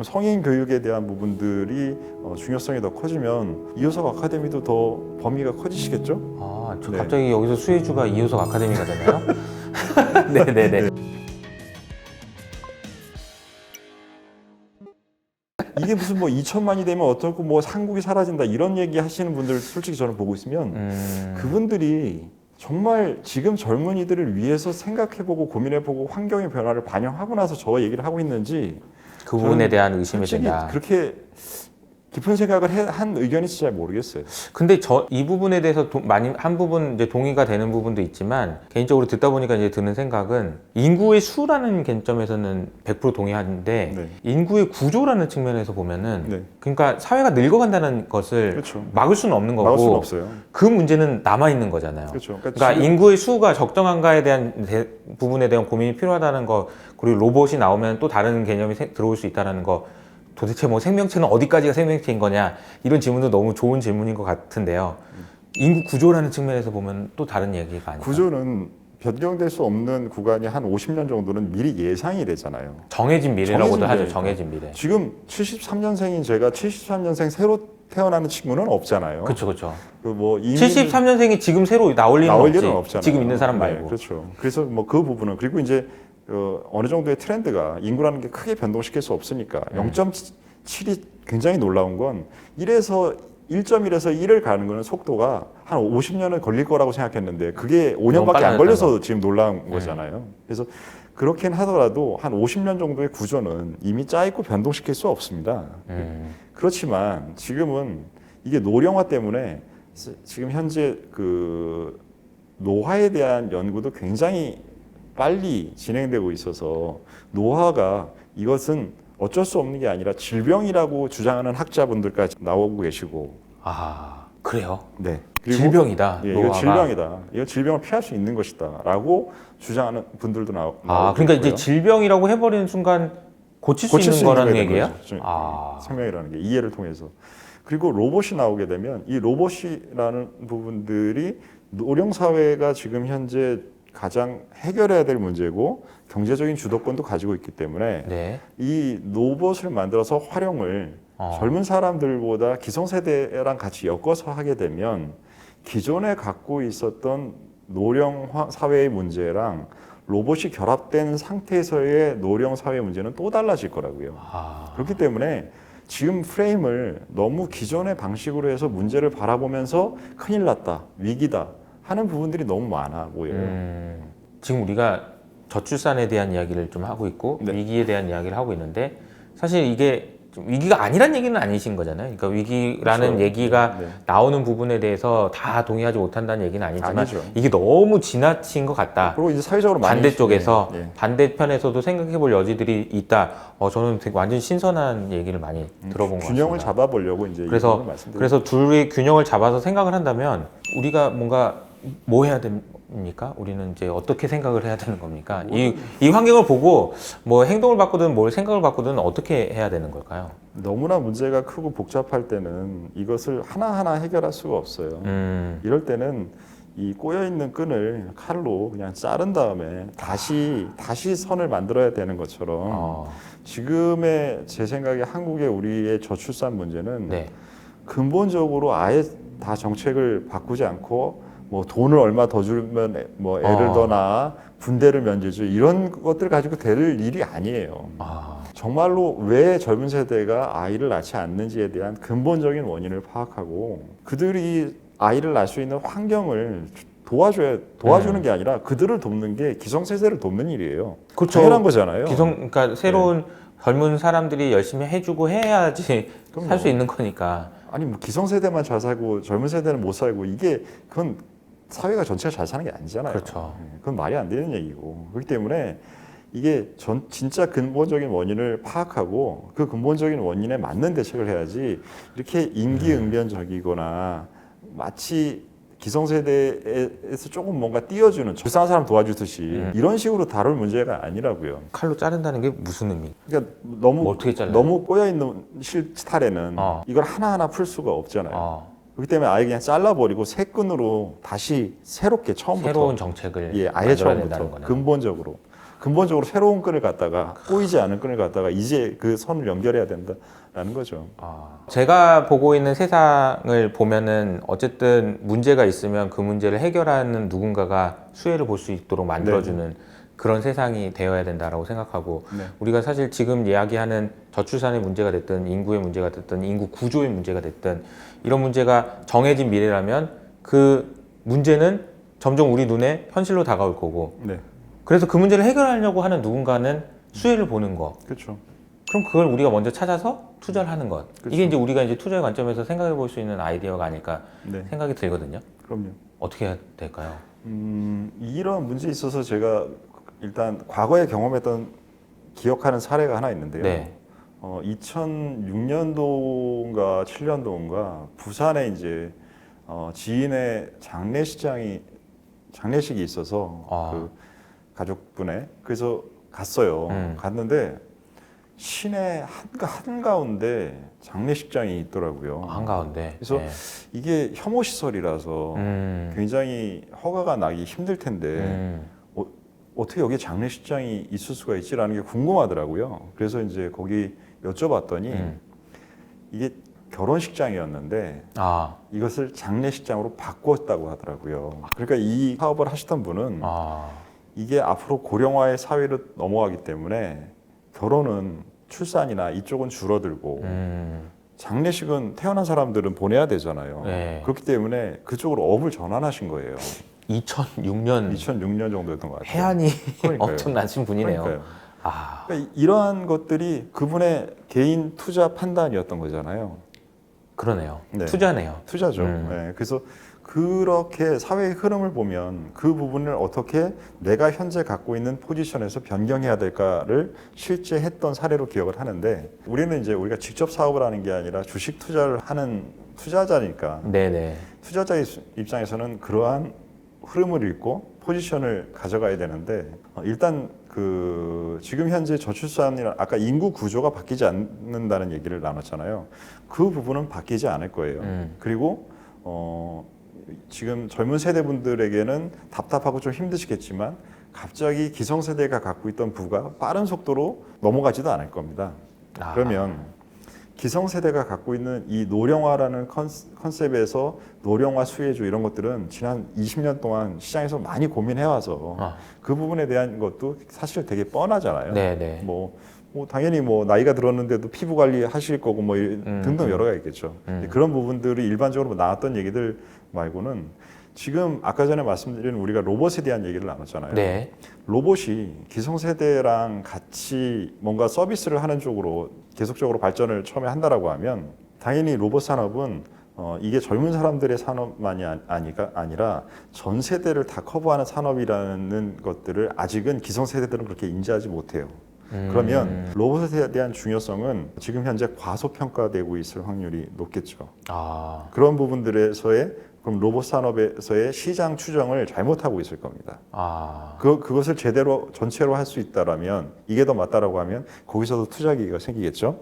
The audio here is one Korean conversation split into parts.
그럼 성인 교육에 대한 부분들이 어, 중요성이 더 커지면 이효석 아카데미도 더 범위가 커지시겠죠? 아, 저 네. 갑자기 여기서 수혜주가 이효석 아카데미가 되나요? 네네네. 이게 무슨 뭐 2천만이 되면 어떻고 뭐 한국이 사라진다 이런 얘기 하시는 분들 솔직히 저는 보고 있으면 음, 그분들이 정말 지금 젊은이들을 위해서 생각해보고 고민해보고 환경의 변화를 반영하고 나서 저 얘기를 하고 있는지 그 부분에 대한 의심이 든다. 그렇게 깊은 생각을 해- 한 의견인지 잘 모르겠어요. 근데 저 이 부분에 대해서 도- 많이 한 부분 이제 동의가 되는 부분도 있지만 개인적으로 듣다 보니까 이제 드는 생각은 인구의 수라는 관점에서는 100% 동의하는데 네. 인구의 구조라는 측면에서 보면은 네. 그러니까 사회가 늙어간다는 것을 그렇죠. 막을 수는 없는 거고 막을 수는 없어요. 그 문제는 남아 있는 거잖아요. 그렇죠. 그러니까 지금- 인구의 수가 적정한가에 대한 대- 부분에 대한 고민이 필요하다는 거 그리고 로봇이 나오면 또 다른 개념이 생- 들어올 수 있다는 거 도대체 뭐 생명체는 어디까지가 생명체인 거냐 이런 질문도 너무 좋은 질문인 것 같은데요. 인구 구조라는 측면에서 보면 또 다른 얘기가 아니까 구조는 변경될 수 없는 구간이 한 50년 정도는 미리 예상이 되잖아요. 정해진 미래라고도 정해진 하죠. 미래니까. 정해진 미래. 지금 73년생인 제가 73년생 새로 태어나는 친구는 없잖아요. 그렇죠, 그렇죠. 그뭐 이미 73년생이 지금 새로 나올 리는 나올 없지. 일은 없잖아요. 지금 있는 사람 네, 말고. 그렇죠. 그래서 뭐 그 부분은 그리고 이제 어, 어느 정도의 트렌드가 인구라는 게 크게 변동시킬 수 없으니까 음. 0.7이 굉장히 놀라운 건 1에서 1.1에서 1을 가는 거는 속도가 한 50년은 걸릴 거라고 생각했는데 그게 5년밖에 안 걸려서 지금 놀라운 네. 거잖아요. 그래서 그렇긴 하더라도 한 50년 정도의 구조는 이미 짜 있고 변동시킬 수 없습니다. 음. 그렇지만 지금은 이게 노령화 때문에 스- 지금 현재 그 노화에 대한 연구도 굉장히 빨리 진행되고 있어서 노화가 이것은 어쩔 수 없는 게 아니라 질병이라고 주장하는 학자분들까지 나오고 계시고 아 그래요? 네 질병이다. 예, 이거 노화가. 질병이다 이거 질병을 피할 수 있는 것이다라고 주장하는 분들도 나오, 아 그러니까 이제. 질병이라고 해버리는 순간 고칠 수 고칠 있는 수 있는 거라는 거에 얘기예요? 대한 거죠. 아 생명이라는 게 이해를 통해서 그리고 로봇이 나오게 되면 이 로봇이라는 부분들이 노령 사회가 지금 현재 가장 해결해야 될 문제고 경제적인 주도권도 가지고 있기 때문에 네. 이 로봇을 만들어서 활용을 어. 젊은 사람들보다 기성세대랑 같이 엮어서 하게 되면 기존에 갖고 있었던 노령 화- 사회의 문제랑 로봇이 결합된 상태에서의 노령 사회 문제는 또 달라질 거라고요. 아 그렇기 때문에 지금 프레임을 너무 기존의 방식으로 해서 문제를 바라보면서 큰일 났다, 위기다 하는 부분들이 너무 많아 보여요. 음, 지금 우리가 저출산에 대한 이야기를 좀 하고 있고 네. 위기에 대한 이야기를 하고 있는데 사실 이게 좀 위기가 아니란 얘기는 아니신 거잖아요. 그러니까 위기라는 그렇죠. 얘기가 네. 나오는 부분에 대해서 다 동의하지 못한다는 얘기는 아니지만 아니죠. 이게 너무 지나친 것 같다. 그리고 이제 사회적으로 반대쪽에서 예, 예. 반대편에서도 생각해 볼 여지들이 있다. 어, 저는 되게 완전 신선한 얘기를 많이 들어본 것 같습니다. 균형을 잡아보려고 이제 그래서 그래서 둘의 균형을 잡아서 생각을 한다면 우리가 뭔가 뭐 해야 됩니까? 우리는 이제 어떻게 생각을 해야 되는 겁니까? 이, 이 환경을 보고 뭐 행동을 바꾸든 뭘 생각을 바꾸든 어떻게 해야 되는 걸까요? 너무나 문제가 크고 복잡할 때는 이것을 하나하나 해결할 수가 없어요. 음, 이럴 때는 이 꼬여 있는 끈을 칼로 그냥 자른 다음에 다시 다시 선을 만들어야 되는 것처럼 어, 지금의 제 생각에 한국의 우리의 저출산 문제는 네. 근본적으로 아예 다 정책을 바꾸지 않고 뭐 돈을 얼마 더 주면 애- 뭐 애를 어. 더 낳아 군대를 면제주 이런 것들 가지고 될 일이 아니에요. 아, 정말로 왜 젊은 세대가 아이를 낳지 않는지에 대한 근본적인 원인을 파악하고 그들이 아이를 낳을 수 있는 환경을 도와줘야 도와주는 게 아니라 그들을 돕는 게 기성 세대를 돕는 일이에요. 네. 그렇죠. 당연한 거잖아요. 기성, 그러니까 새로운 젊은 사람들이 열심히 해주고 해야지. 살 수 있는 거니까. 아니 뭐 기성 세대만 잘 살고 젊은 세대는 못 살고 이게 그건 사회가 전체가 잘 사는 게 아니잖아요. 그렇죠. 예, 그건 말이 안 되는 얘기고 그렇기 때문에 이게 전 진짜 근본적인 원인을 파악하고 그 근본적인 원인에 맞는 대책을 해야지 이렇게 임기응변적이거나 마치 기성세대에서 조금 뭔가 띄워주는 불쌍한 사람 도와주듯이 음. 이런 식으로 다룰 문제가 아니라고요. 칼로 자른다는 게 무슨 의미? 그러니까 너무 뭐 어떻게 잘라요? 너무 꼬여 있는 실타래는 어. 이걸 하나 하나 풀 수가 없잖아요. 어, 그렇기 때문에 아예 그냥 잘라버리고 새 끈으로 다시 새롭게 처음부터 새로운 정책을 예, 아예 처음부터 거네요. 근본적으로 근본적으로 새로운 끈을 갖다가 꼬이지 않은 끈을 갖다가 이제 그 선을 연결해야 된다라는 거죠. 아, 제가 보고 있는 세상을 보면은 어쨌든 문제가 있으면 그 문제를 해결하는 누군가가 수혜를 볼 수 있도록 만들어주는 그런 세상이 되어야 된다라고 생각하고 네. 우리가 사실 지금 이야기하는 저출산의 문제가 됐든 인구의 문제가 됐든 인구 구조의 문제가 됐든 이런 문제가 정해진 미래라면 그 문제는 점점 우리 눈에 현실로 다가올 거고 네, 그래서 그 문제를 해결하려고 하는 누군가는 수혜를 보는 거 그렇죠. 그럼 그걸 우리가 먼저 찾아서 투자를 하는 것. 그렇죠. 이게 이제 우리가 이제 투자의 관점에서 생각해 볼 수 있는 아이디어가 아닐까 네, 생각이 들거든요. 그럼요. 어떻게 해야 될까요? 음, 이런 문제에 있어서 제가 일단 과거에 경험했던 기억하는 사례가 하나 있는데요. 네. 어, 2006년도인가 7년도인가 부산에 이제 어, 지인의 장례식장이 장례식이 있어서 아. 그 가족분의 그래서 갔어요. 음. 갔는데 시내 한가 한가운데 장례식장이 있더라고요. 한가운데. 그래서 네. 이게 혐오 시설이라서 음. 굉장히 허가가 나기 힘들 텐데 음. 어떻게 여기 장례식장이 있을 수가 있지라는 게 궁금하더라고요. 그래서 이제 거기 여쭤봤더니 음. 이게 결혼식장이었는데 아. 이것을 장례식장으로 바꿨다고 하더라고요. 그러니까 이 사업을 하시던 분은 아. 이게 앞으로 고령화의 사회로 넘어가기 때문에 결혼은 출산이나 이쪽은 줄어들고 음. 장례식은 태어난 사람들은 보내야 되잖아요. 네. 그렇기 때문에 그쪽으로 업을 전환하신 거예요. 2006년 2006년 정도였던 것 같아요. 해안이 그러니까요. 엄청나신 분이네요. 그러니까요. 아. 그러니까 이- 이러한 것들이 그분의 개인 투자 판단이었던 거잖아요. 그러네요. 네. 투자네요. 투자죠. 음. 네, 그래서 그렇게 사회의 흐름을 보면 그 부분을 어떻게 내가 현재 갖고 있는 포지션에서 변경해야 될까를 실제 했던 사례로 기억을 하는데 우리는 이제 우리가 직접 사업을 하는 게 아니라 주식 투자를 하는 투자자니까 네네. 투자자의 수- 입장에서는 그러한 흐름을 읽고 포지션을 가져가야 되는데 어, 일단 그 지금 현재 저출산이나 아까 인구 구조가 바뀌지 않는다는 얘기를 나눴잖아요. 그 부분은 바뀌지 않을 거예요. 음. 그리고 어 지금 젊은 세대 분들에게는 답답하고 좀 힘드시겠지만 갑자기 기성세대가 갖고 있던 부가 빠른 속도로 넘어가지도 않을 겁니다. 아. 그러면 기성세대가 갖고 있는 이 노령화라는 컨- 컨셉에서 노령화 수혜주 이런 것들은 지난 20년 동안 시장에서 많이 고민해와서 아. 그 부분에 대한 것도 사실 되게 뻔하잖아요. 네네. 뭐, 뭐 당연히 뭐 나이가 들었는데도 피부 관리 하실 거고 뭐 이- 음, 등등 음. 여러 가지 있겠죠. 음. 그런 부분들이 일반적으로 나왔던 얘기들 말고는 지금 아까 전에 말씀드린 우리가 로봇에 대한 얘기를 나눴잖아요. 네. 로봇이 기성세대랑 같이 뭔가 서비스를 하는 쪽으로 계속적으로 발전을 처음에 한다라고 하면 당연히 로봇 산업은 어, 이게 젊은 사람들의 산업만이 아- 아니가 아니라 전 세대를 다 커버하는 산업이라는 것들을 아직은 기성세대들은 그렇게 인지하지 못해요. 음. 그러면 로봇에 대한 중요성은 지금 현재 과소평가되고 있을 확률이 높겠죠. 아. 그런 부분들에서의 그럼 로봇 산업에서의 시장 추정을 잘못하고 있을 겁니다. 아. 그 그것을 제대로 전체로 할 수 있다라면 이게 더 맞다라고 하면 거기서도 투자 기회가 생기겠죠.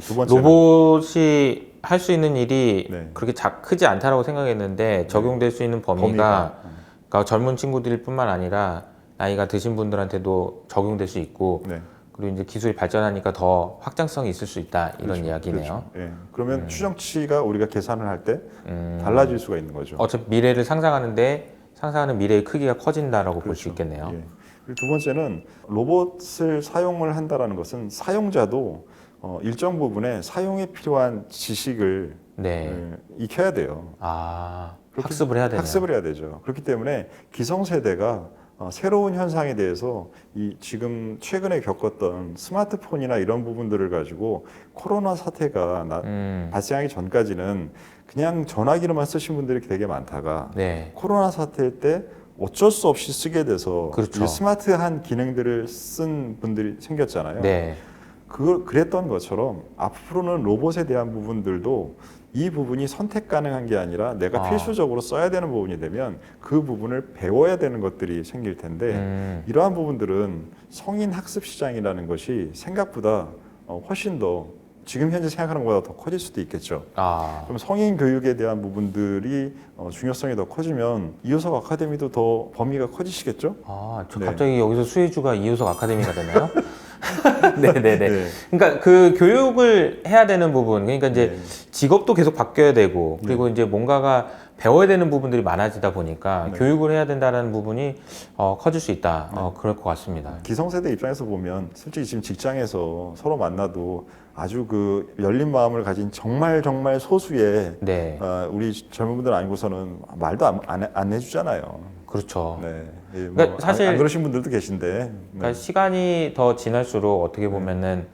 두 번째는 로봇이 할 수 있는 일이 네. 그렇게 작, 크지 않다라고 생각했는데 적용될 수 있는 범위가, 범위가, 음. 그러니까 젊은 친구들 뿐만 아니라 나이가 드신 분들한테도 적용될 수 있고 네. 그리고 이제 기술이 발전하니까 더 확장성이 있을 수 있다 이런 그렇죠. 이야기네요. 그렇죠. 예. 그러면 추정치가 우리가 계산을 할 때 음, 달라질 수가 있는 거죠. 어차피 미래를 상상하는데 상상하는 미래의 크기가 커진다라고 볼수 그렇죠. 있겠네요. 예. 그리고 두 번째는 로봇을 사용을 한다라는 것은 사용자도 어, 일정 부분에 사용에 필요한 지식을 네. 예, 익혀야 돼요. 아 학습을 해야 되네요. 학습을 해야 되죠. 그렇기 때문에 기성세대가 어, 새로운 현상에 대해서 이 지금 최근에 겪었던 스마트폰이나 이런 부분들을 가지고 코로나 사태가 나- 음, 발생하기 전까지는 그냥 전화기로만 쓰신 분들이 되게 많다가 네. 코로나 사태 때 어쩔 수 없이 쓰게 돼서 그렇죠. 이 스마트한 기능들을 쓴 분들이 생겼잖아요. 네. 그 그랬던 것처럼 앞으로는 로봇에 대한 부분들도 이 부분이 선택 가능한 게 아니라 내가 아. 필수적으로 써야 되는 부분이 되면 그 부분을 배워야 되는 것들이 생길 텐데 음, 이러한 부분들은 성인 학습 시장이라는 것이 생각보다 어, 훨씬 더 지금 현재 생각하는 것보다 더 커질 수도 있겠죠. 아, 그럼 성인 교육에 대한 부분들이 어, 중요성이 더 커지면 이효석 아카데미도 더 범위가 커지시겠죠? 아, 저 네. 갑자기 여기서 수혜주가 이효석 아카데미가 되나요? 네네네. 네. 그러니까 그 교육을 해야 되는 부분, 그러니까 이제 네. 직업도 계속 바뀌어야 되고, 그리고 이제 뭔가가 배워야 되는 부분들이 많아지다 보니까 네. 교육을 해야 된다는 부분이 어, 커질 수 있다. 어, 그럴 것 같습니다. 기성세대 입장에서 보면 솔직히 지금 직장에서 서로 만나도 아주 그 열린 마음을 가진 정말 정말 소수의 네, 어, 우리 젊은 분들 아니고서는 말도 안, 안, 해- 안 해주잖아요. 그렇죠. 네. 예, 뭐 그러니까 사실- 안, 안 그러신 분들도 계신데. 네. 그러니까 시간이 더 지날수록 어떻게 보면은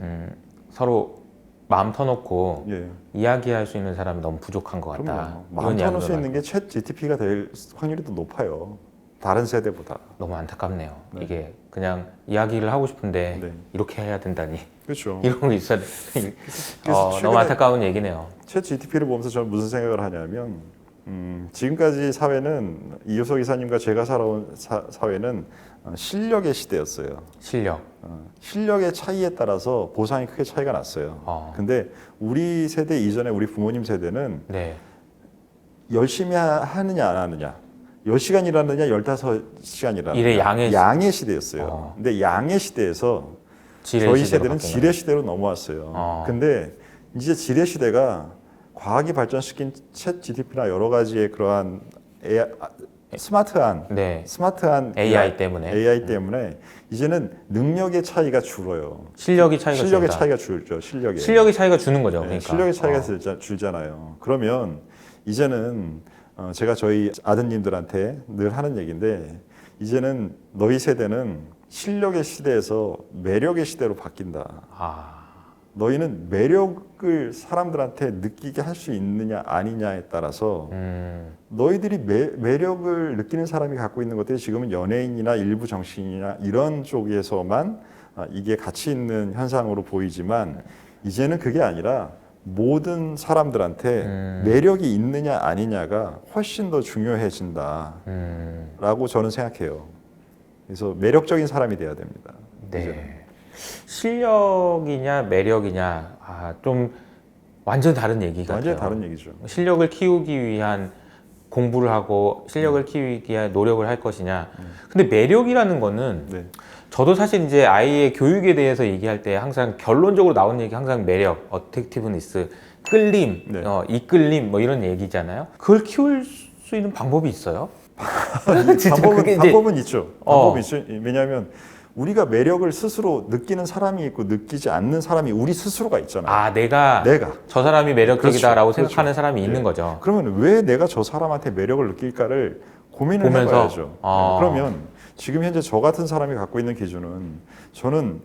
음, 서로 마음 터놓고 예. 이야기할 수 있는 사람이 너무 부족한 것 같다. 마음 터놓을 수 있는 게 챗 GTP가 될 확률이 더 높아요. 다른 세대보다. 너무 안타깝네요. 네. 이게 그냥 이야기를 하고 싶은데 네. 이렇게 해야 된다니 그렇죠. 이런 거 있어야 어, 너무 안타까운 얘기네요. 챗 GTP를 보면서 저는 무슨 생각을 하냐면 음, 지금까지 사회는 이효석 이사님과 제가 살아온 사, 사회는 어, 실력의 시대였어요. 실력. 어, 실력의 차이에 따라서 보상이 크게 차이가 났어요. 어. 근데 우리 세대 이전에 우리 부모님 세대는 네. 열심히 하- 하느냐 안 하느냐 10시간 일하느냐 15시간 일하느냐 일의 양의 시- 양의 시대였어요. 어. 근데 양의 시대에서 저희 세대는 바뀌는 지뢰 시대로 넘어왔어요. 어. 근데 이제 지뢰 시대가 과학이 발전시킨 챗 GTP나 여러 가지의 그러한 AI, 아, 스마트한. 네. 스마트한 AI 때문에. AI 때문에 이제는 능력의 차이가 줄어요. 실력이 차이가 실력의 줄다. 차이가 줄죠. 실력에. 실력의 차이가 주는 거죠. 네, 그러니까. 실력의 차이가 어. 줄잖아요. 그러면 이제는 어, 제가 저희 아드님들한테 늘 하는 얘기인데 이제는 너희 세대는 실력의 시대에서 매력의 시대로 바뀐다. 아, 너희는 매력을 사람들한테 느끼게 할 수 있느냐 아니냐에 따라서 음, 너희들이 매, 매력을 느끼는 사람이 갖고 있는 것들이 지금은 연예인이나 일부 정치인이나 이런 쪽에서만 아, 이게 가치 있는 현상으로 보이지만 이제는 그게 아니라 모든 사람들한테 음. 매력이 있느냐 아니냐가 훨씬 더 중요해진다라고 음, 저는 생각해요. 그래서 매력적인 사람이 돼야 됩니다. 이제는. 네. 실력이냐 매력이냐, 아, 좀 완전 다른 얘기 같아요. 완전히 다른 얘기죠. 실력을 키우기 위한 공부를 하고 실력을 키우기 위한 노력을 할 것이냐. 근데 매력이라는 거는 네. 저도 사실 이제 아이의 교육에 대해서 얘기할 때 항상 결론적으로 나오는 얘기 항상 매력, 어택티브니스, 끌림, 네. 어, 이끌림 뭐 이런 얘기잖아요. 그걸 키울 수 있는 방법이 있어요? 방법은, 방법은 있죠. 어. 방법이 있죠. 왜냐하면 우리가 매력을 스스로 느끼는 사람이 있고 느끼지 않는 사람이 우리 스스로가 있잖아요. 아 내가 내가. 저 사람이 매력적이다라고 그렇죠. 생각하는 사람이 있는 네. 거죠. 그러면 왜 내가 저 사람한테 매력을 느낄까를 고민을 보면서? 해봐야죠. 아. 네, 그러면 지금 현재 저 같은 사람이 갖고 있는 기준은 저는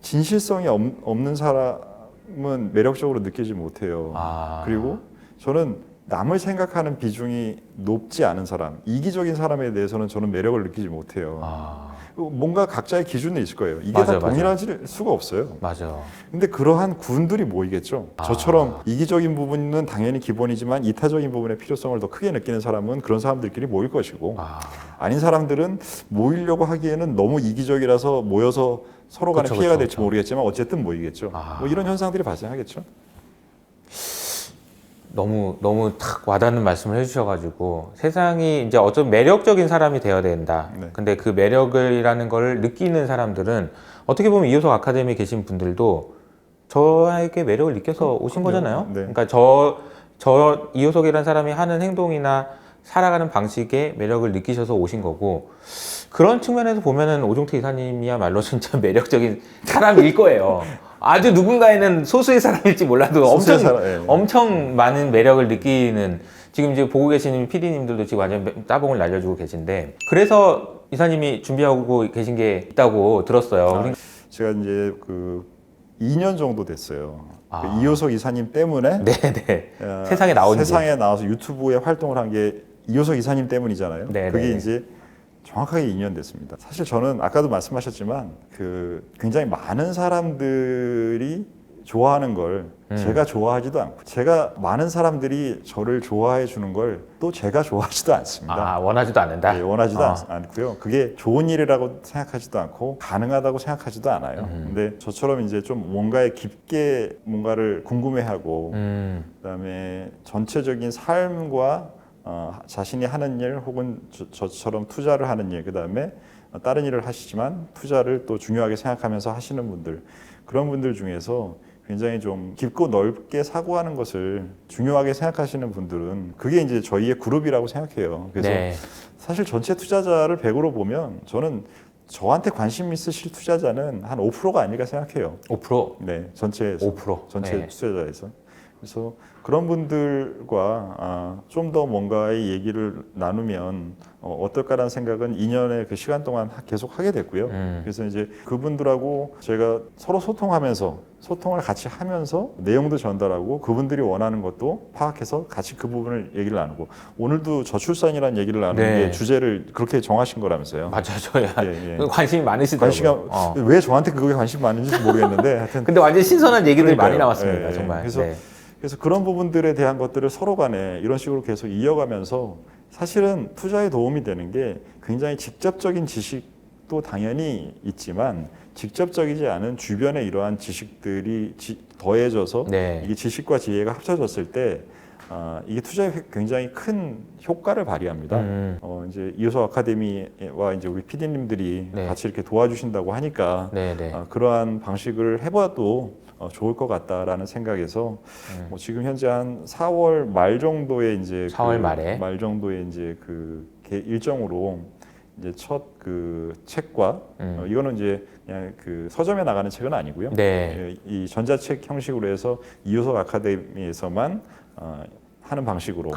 진실성이 없, 없는 사람은 매력적으로 느끼지 못해요. 아. 그리고 저는 남을 생각하는 비중이 높지 않은 사람, 이기적인 사람에 대해서는 저는 매력을 느끼지 못해요. 아 뭔가 각자의 기준이 있을 거예요. 이게 맞아요, 다 동일할 수가 없어요. 맞아. 근데 그러한 군들이 모이겠죠. 아. 저처럼 이기적인 부분은 당연히 기본이지만 이타적인 부분의 필요성을 더 크게 느끼는 사람은 그런 사람들끼리 모일 것이고 아 아닌 사람들은 모이려고 하기에는 너무 이기적이라서 모여서 서로 간에 그쵸, 피해가 그쵸, 될지 그쵸. 모르겠지만 어쨌든 모이겠죠. 아. 뭐 이런 현상들이 발생하겠죠. 너무 너무 탁 와닿는 말씀을 해주셔가지고 세상이 이제 어떤 매력적인 사람이 되어야 된다. 네. 근데 그 매력이라는 걸 느끼는 사람들은 어떻게 보면 이효석 아카데미에 계신 분들도 저에게 매력을 느껴서 오신 그럼요. 거잖아요. 네. 그러니까 저, 저 이효석이라는 사람이 하는 행동이나 살아가는 방식에 매력을 느끼셔서 오신 거고 그런 측면에서 보면은 오종태 이사님이야말로 진짜 매력적인 사람일 거예요. 아주 누군가에는 소수의 사람일지 몰라도 소수의 엄청 사람, 예. 엄청 많은 매력을 느끼는 지금 이제 보고 계시는 PD님들도 지금 완전 따봉을 날려주고 계신데 그래서 이사님이 준비하고 계신 게 있다고 들었어요. 아, 제가 이제 그 2년 정도 됐어요. 아. 그 이효석 이사님 때문에 네네 어, 세상에 나온 지. 세상에 나와서 유튜브에 활동을 한 게 이효석 이사님 때문이잖아요. 네, 그게 네, 네. 이제 정확하게 2년 됐습니다. 사실 저는 아까도 말씀하셨지만 그 굉장히 많은 사람들이 좋아하는 걸 음. 제가 좋아하지도 않고 제가 많은 사람들이 저를 좋아해 주는 걸 또 제가 좋아하지도 않습니다. 아 원하지도 않는다. 예, 원하지도 어. 않, 않고요. 그게 좋은 일이라고 생각하지도 않고 가능하다고 생각하지도 않아요. 음. 근데 저처럼 이제 좀 뭔가에 깊게 뭔가를 궁금해하고 음, 그다음에 전체적인 삶과 어, 자신이 하는 일 혹은 저, 처럼 투자를 하는 일 그 다음에 다른 일을 하시지만 투자를 또 중요하게 생각하면서 하시는 분들 그런 분들 중에서 굉장히 좀 깊고 넓게 사고하는 것을 중요하게 생각하시는 분들은 그게 이제 저희의 그룹이라고 생각해요. 그래서 네. 사실 전체 투자자를 100으로 보면 저는 저한테 관심 있으실 투자자는 한 5%가 아닐까 생각해요. 5% 네, 전체에서 5% 전체 네. 투자자에서. 그래서 그런 분들과 아, 좀 더 뭔가의 얘기를 나누면 어, 어떨까라는 생각은 2년의 그 시간 동안 하- 계속 하게 됐고요. 음. 그래서 이제 그분들하고 제가 서로 소통하면서 소통을 같이 하면서 내용도 전달하고 그분들이 원하는 것도 파악해서 같이 그 부분을 얘기를 나누고 오늘도 저출산이라는 얘기를 나누는 네. 게 주제를 그렇게 정하신 거라면서요. 맞아요. 저야 예, 예. 관심이 많으시더라고요. 관심이 어. 왜 저한테 그거에 관심 많은지 모르겠는데 하여튼 근데 완전 신선한 얘기들이 많이 그러니까요. 나왔습니다. 예, 예. 정말. 그래서 네. 그래서 그런 부분들에 대한 것들을 서로 간에 이런 식으로 계속 이어가면서 사실은 투자에 도움이 되는 게 굉장히 직접적인 지식도 당연히 있지만 직접적이지 않은 주변의 이러한 지식들이 지- 더해져서 네. 이게 지식과 지혜가 합쳐졌을 때 아, 이게 투자에 회- 굉장히 큰 효과를 발휘합니다. 음. 어, 이제 이호서 아카데미와 이제 우리 PD님들이 네. 같이 이렇게 도와주신다고 하니까 네, 네. 어, 그러한 방식을 해봐도 어, 좋을 것 같다라는 생각에서 음. 뭐 지금 현재 한 4월 말 정도에 이제 4월 그 말에. 말 정도에 이제 그 개- 일정으로 이제 첫 그 책과 음. 어, 이거는 이제 그냥 그 서점에 나가는 책은 아니고요. 네. 예, 이 전자책 형식으로 해서 이효석 아카데미에서만 어, 하는 방식으로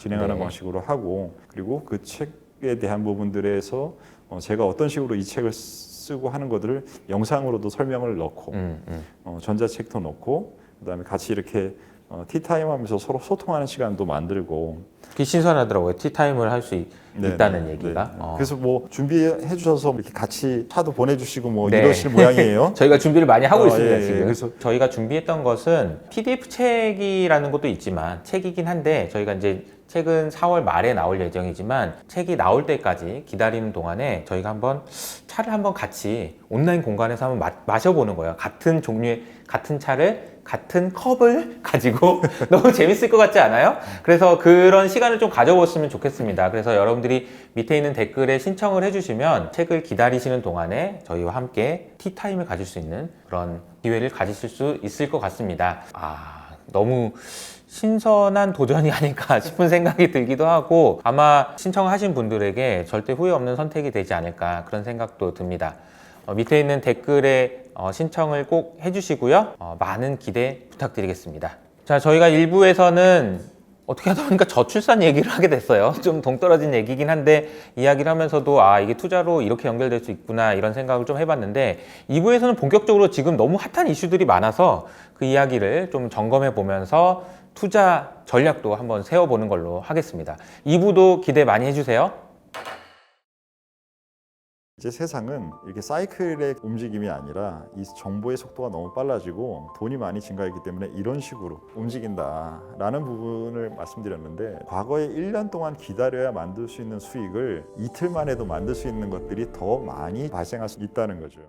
진행하는 네. 방식으로 하고 그리고 그 책에 대한 부분들에서 어, 제가 어떤 식으로 이 책을 쓰 고 하는 것들을 영상으로도 설명을 넣고 음, 음. 어, 전자책도 넣고 그다음에 같이 이렇게 어, 티타임 하면서 서로 소통하는 시간도 만들고 그게 신선하더라고요. 티타임을 할수 네, 있다는 네, 얘기가. 네. 어. 그래서 뭐 준비해 주셔서 이렇게 같이 차도 보내주시고 뭐 네. 이러실 모양이에요. 저희가 준비를 많이 하고 어, 있습니다 예, 예. 지금. 그래서- 저희가 준비했던 것은 PDF 책이라는 것도 있지만 책이긴 한데 저희가 이제 책은 4월 말에 나올 예정이지만 책이 나올 때까지 기다리는 동안에 저희가 한번 차를 한번 같이 온라인 공간에서 한번 마, 마셔보는 거예요. 같은 종류의 같은 차를 같은 컵을 가지고 너무 재밌을 것 같지 않아요? 그래서 그런 시간을 좀 가져봤으면 좋겠습니다. 그래서 여러분들이 밑에 있는 댓글에 신청을 해주시면 책을 기다리시는 동안에 저희와 함께 티타임을 가질 수 있는 그런 기회를 가지실 수 있을 것 같습니다. 아, 너무 신선한 도전이 아닐까 싶은 생각이 들기도 하고 아마 신청하신 분들에게 절대 후회 없는 선택이 되지 않을까 그런 생각도 듭니다. 어, 밑에 있는 댓글에 어, 신청을 꼭 해주시고요. 어, 많은 기대 부탁드리겠습니다. 자, 저희가 1부에서는 어떻게 하다 보니까 저출산 얘기를 하게 됐어요. 좀 동떨어진 얘기긴 한데 이야기를 하면서도 아 이게 투자로 이렇게 연결될 수 있구나 이런 생각을 좀 해봤는데 2부에서는 본격적으로 지금 너무 핫한 이슈들이 많아서 그 이야기를 좀 점검해 보면서 투자 전략도 한번 세워보는 걸로 하겠습니다. 2부도 기대 많이 해주세요. 이제 세상은 이렇게 사이클의 움직임이 아니라 이 정보의 속도가 너무 빨라지고 돈이 많이 증가했기 때문에 이런 식으로 움직인다라는 부분을 말씀드렸는데 과거에 1년 동안 기다려야 만들 수 있는 수익을 이틀 만에도 만들 수 있는 것들이 더 많이 발생할 수 있다는 거죠.